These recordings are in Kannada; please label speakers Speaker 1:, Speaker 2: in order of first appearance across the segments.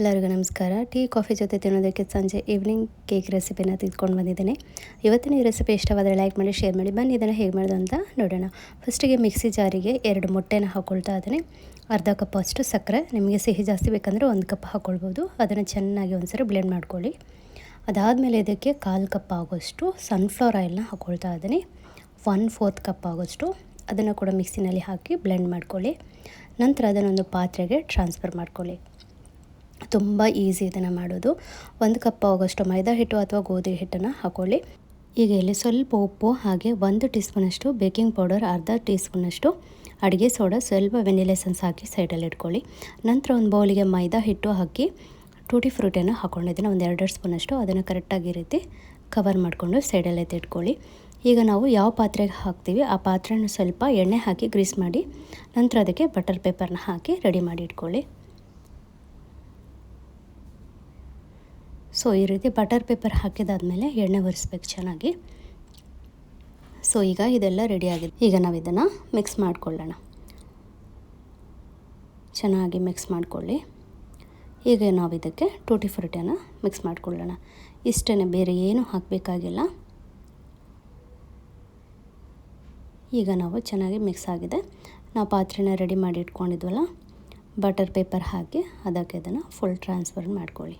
Speaker 1: ಎಲ್ಲರಿಗೂ ನಮಸ್ಕಾರ. ಟೀ, ಕಾಫಿ ಜೊತೆ ತಿನ್ನೋದಕ್ಕೆ ಸಂಜೆ ಈವ್ನಿಂಗ್ ಕೇಕ್ ರೆಸಿಪಿನ ತಿದ್ಕೊಂಡು ಬಂದಿದ್ದೇನೆ. ಇವತ್ತಿನ ಈ ರೆಸಿಪಿ ಇಷ್ಟವಾದರೆ ಲೈಕ್ ಮಾಡಿ ಶೇರ್ ಮಾಡಿ. ಬನ್ನಿ, ಇದನ್ನು ಹೇಗೆ ಮಾಡೋದು ಅಂತ ನೋಡೋಣ. ಫಸ್ಟಿಗೆ ಮಿಕ್ಸಿ ಜಾರಿಗೆ ಎರಡು ಮೊಟ್ಟೆನ ಹಾಕ್ಕೊಳ್ತಾ ಇದ್ದೀನಿ. ಅರ್ಧ ಕಪ್ ಅಷ್ಟು ಸಕ್ಕರೆ. ನಿಮಗೆ ಸಿಹಿ ಜಾಸ್ತಿ ಬೇಕಂದರೆ ಒಂದು ಕಪ್ ಹಾಕ್ಕೊಳ್ಬೋದು ಅದನ್ನು ಚೆನ್ನಾಗಿ ಒಂದ್ಸರಿ ಬ್ಲೆಂಡ್ ಮಾಡ್ಕೊಳ್ಳಿ. ಅದಾದಮೇಲೆ ಇದಕ್ಕೆ ಕಾಲು ಕಪ್ ಆಗೋಷ್ಟು ಸನ್ಫ್ಲವರ್ ಆಯಿಲ್ನ ಹಾಕ್ಕೊಳ್ತಾ ಇದ್ದೀನಿ. ಒನ್ ಫೋರ್ತ್ ಕಪ್ ಆಗೋಷ್ಟು ಅದನ್ನು ಕೂಡ ಮಿಕ್ಸಿನಲ್ಲಿ ಹಾಕಿ ಬ್ಲೆಂಡ್ ಮಾಡ್ಕೊಳ್ಳಿ. ನಂತರ ಅದನ್ನೊಂದು ಪಾತ್ರೆಗೆ ಟ್ರಾನ್ಸ್ಫರ್ ಮಾಡ್ಕೊಳ್ಳಿ. ತುಂಬ ಈಸಿ ಇದನ್ನು ಮಾಡೋದು. ಒಂದು ಕಪ್ ಆಗೋಷ್ಟು ಮೈದಾ ಹಿಟ್ಟು ಅಥವಾ ಗೋಧಿ ಹಿಟ್ಟನ್ನು ಹಾಕ್ಕೊಳ್ಳಿ ಈಗ ಇಲ್ಲಿ ಸ್ವಲ್ಪ ಉಪ್ಪು ಹಾಗೆ ಒಂದು ಟೀ ಸ್ಪೂನಷ್ಟು ಬೇಕಿಂಗ್ ಪೌಡರ್, ಅರ್ಧ ಟೀ ಸ್ಪೂನಷ್ಟು ಅಡುಗೆ ಸೋಡಾ, ಸ್ವಲ್ಪ ವೆನಿಲೇಸನ್ಸ್ ಹಾಕಿ ಸೈಡಲ್ಲಿ ಇಟ್ಕೊಳ್ಳಿ. ನಂತರ ಒಂದು ಬೌಲಿಗೆ ಮೈದಾ ಹಿಟ್ಟು ಹಾಕಿ ಟೂಟಿ ಫ್ರೂಟಿಯನ್ನು ಹಾಕ್ಕೊಂಡಿದ್ದೀನಿ ಒಂದು ಎರಡೆರಡು ಸ್ಪೂನಷ್ಟು ಅದನ್ನು ಕರೆಕ್ಟಾಗಿ ರೀತಿ ಕವರ್ ಮಾಡಿಕೊಂಡು ಸೈಡಲ್ಲಿ ಎತ್ತಿಟ್ಕೊಳ್ಳಿ ಈಗ ನಾವು ಯಾವ ಪಾತ್ರೆಗೆ ಹಾಕ್ತೀವಿ ಆ ಪಾತ್ರೆನ ಸ್ವಲ್ಪ ಎಣ್ಣೆ ಹಾಕಿ ಗ್ರೀಸ್ ಮಾಡಿ ನಂತರ ಅದಕ್ಕೆ ಬಟರ್ ಪೇಪರ್ನ ಹಾಕಿ ರೆಡಿ ಮಾಡಿ ಇಟ್ಕೊಳ್ಳಿ. ಸೊ ಈ ರೀತಿ ಬಟರ್ ಪೇಪರ್ ಹಾಕಿದಾದ್ಮೇಲೆ ಎಣ್ಣೆ ಒರೆಸ್ಬೇಕು ಚೆನ್ನಾಗಿ. ಸೊ ಈಗ ಇದೆಲ್ಲ ರೆಡಿ ಆಗಿದೆ. ಈಗ ನಾವು ಇದನ್ನು ಮಿಕ್ಸ್ ಮಾಡಿಕೊಳ್ಳೋಣ. ಚೆನ್ನಾಗಿ ಮಿಕ್ಸ್ ಮಾಡಿಕೊಳ್ಳಿ. ಈಗ ನಾವು ಇದಕ್ಕೆ ಟೂಟಿ ಫ್ರೂಟಿಯನ್ನು ಮಿಕ್ಸ್ ಮಾಡಿಕೊಳ್ಳೋಣ. ಇಷ್ಟೇ ಬೇರೆ ಏನೂ ಹಾಕಬೇಕಾಗಿಲ್ಲ. ಈಗ ನಾವು ಚೆನ್ನಾಗಿ ಮಿಕ್ಸ್ ಆಗಿದೆ. ನಾವು ಪಾತ್ರೆನ ರೆಡಿ ಮಾಡಿ ಇಟ್ಕೊಂಡಿದ್ವಲ್ಲ, ಬಟರ್ ಪೇಪರ್ ಹಾಕಿ ಅದಕ್ಕೆ ಅದನ್ನು ಫುಲ್ ಟ್ರಾನ್ಸ್ಫರ್ ಮಾಡ್ಕೊಳ್ಳಿ.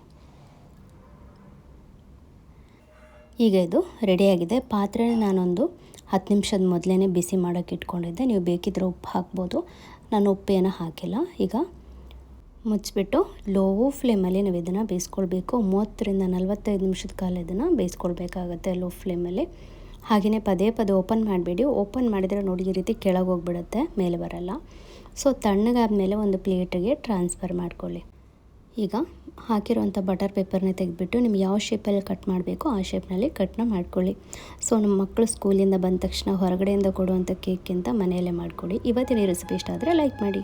Speaker 1: ಈಗ ಇದು ರೆಡಿಯಾಗಿದೆ ಪಾತ್ರೆ ನಾನೊಂದು ಹತ್ತು ನಿಮಿಷದ ಮೊದಲೇ ಬಿಸಿ ಮಾಡೋಕ್ಕೆ ಇಟ್ಕೊಂಡಿದ್ದೆ. ನೀವು ಬೇಕಿದ್ರೆ ಉಪ್ಪು ಹಾಕ್ಬೋದು. ನಾನು ಉಪ್ಪೇನ ಹಾಕಿಲ್ಲ. ಈಗ ಮುಚ್ಚಿಬಿಟ್ಟು ಲೋ ಫ್ಲೇಮಲ್ಲಿ ನಾವು ಇದನ್ನು ಬೇಯಿಸ್ಕೊಳ್ಬೇಕು. ಮೂವತ್ತರಿಂದ ನಲವತ್ತೈದು ನಿಮಿಷದ ಕಾಲ ಇದನ್ನು ಬೇಯಿಸ್ಕೊಳ್ಬೇಕಾಗತ್ತೆ ಲೋ ಫ್ಲೇಮಲ್ಲಿ ಹಾಗೆಯೇ ಪದೇ ಪದೇ ಓಪನ್ ಮಾಡಬೇಡಿ. ಓಪನ್ ಮಾಡಿದರೆ ನೋಡಿ ಈ ರೀತಿ ಕೆಳಗೆ ಹೋಗ್ಬಿಡುತ್ತೆ, ಮೇಲೆ ಬರಲ್ಲ. ಸೊ ತಣ್ಣಗಾದ ಮೇಲೆ ಒಂದು ಪ್ಲೇಟಿಗೆ ಟ್ರಾನ್ಸ್ಫರ್ ಮಾಡ್ಕೊಳ್ಳಿ. ಈಗ ಹಾಕಿರೋಂಥ ಬಟರ್ ಪೇಪರ್ನ ತೆಗೆದುಬಿಟ್ಟು ನಿಮ್ಗೆ ಯಾವ ಶೇಪಲ್ಲಿ ಕಟ್ ಮಾಡಬೇಕು ಆ ಶೇಪ್ನಲ್ಲಿ ಕಟ್ನ ಮಾಡ್ಕೊಳ್ಳಿ. ಸೊ ನಮ್ಮ ಮಕ್ಕಳು ಸ್ಕೂಲಿಂದ ಬಂದ ತಕ್ಷಣ ಹೊರಗಡೆಯಿಂದ ಕೊಡುವಂಥ ಕೇಕ್ಗಿಂತ ಮನೆಯಲ್ಲೇ ಮಾಡಿಕೊಡಿ ಇವತ್ತಿನ ರೆಸಿಪಿ ಇಷ್ಟ ಆದರೆ ಲೈಕ್ ಮಾಡಿ.